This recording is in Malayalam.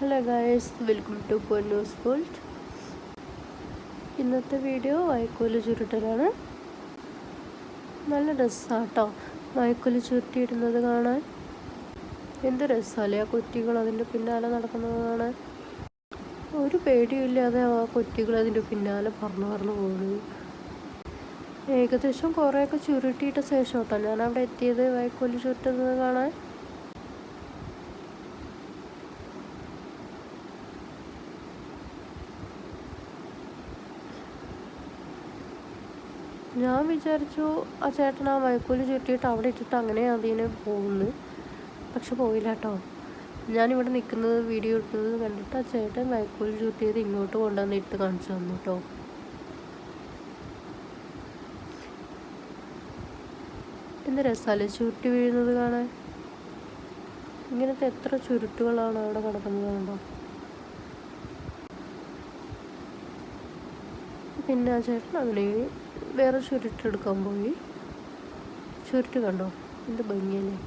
Hello guys welcome to Ponnus world ഇന്നത്തെ വീഡിയോ വൈക്കോൽ ചുരുട്ടലാണ്. നല്ല രസമാണ് കേട്ടോ വൈക്കോൽ ചുരുട്ടിയിടുന്നത് കാണാൻ. എന്ത് രസമല്ലേ ആ കുറ്റികൾ അതിന്റെ പിന്നാലെ നടക്കുന്നത് കാണാൻ. ഒരു പേടിയില്ലാതെ ആ കുറ്റികൾ അതിന്റെ പിന്നാലെ പറഞ്ഞു പറഞ്ഞു പോകുന്നത് ഏകദേശം കുറേയൊക്കെ ചുരുട്ടിയിട്ട ശേഷം കേട്ടോ ഞാൻ അവിടെ എത്തിയത് വൈക്കോൽ ചുരുട്ടുന്നത് കാണാൻ. ഞാൻ വിചാരിച്ചു ആ ചേട്ടൻ ആ വൈക്കോൽ ചുറ്റിയിട്ട് അവിടെ ഇട്ടിട്ട് അങ്ങനെ അതിന് പോകുന്നു പക്ഷെ പോയില്ല കേട്ടോ. ഞാനിവിടെ നിൽക്കുന്നത് വീഡിയോ ഇട്ടത് കണ്ടിട്ട് ആ ചേട്ടൻ വൈക്കോൽ ചുറ്റിയത് ഇങ്ങോട്ട് കൊണ്ടുവന്ന് ഇട്ട് കാണിച്ചു തന്നു കേട്ടോ. എന്ത് രസാല ചുരുട്ടി വീഴുന്നത് കാണാൻ? ഇങ്ങനത്തെ എത്ര ചുരുട്ടുകളാണ് അവിടെ കിടക്കുന്നത് കണ്ടോ? പിന്നെ ആ ചേട്ടൻ അങ്ങനെ വേറെ ചുരുട്ടെടുക്കാൻ പോയി. ചുരുട്ട് കണ്ടോ? എന്ത് ഭംഗിയല്ലേ?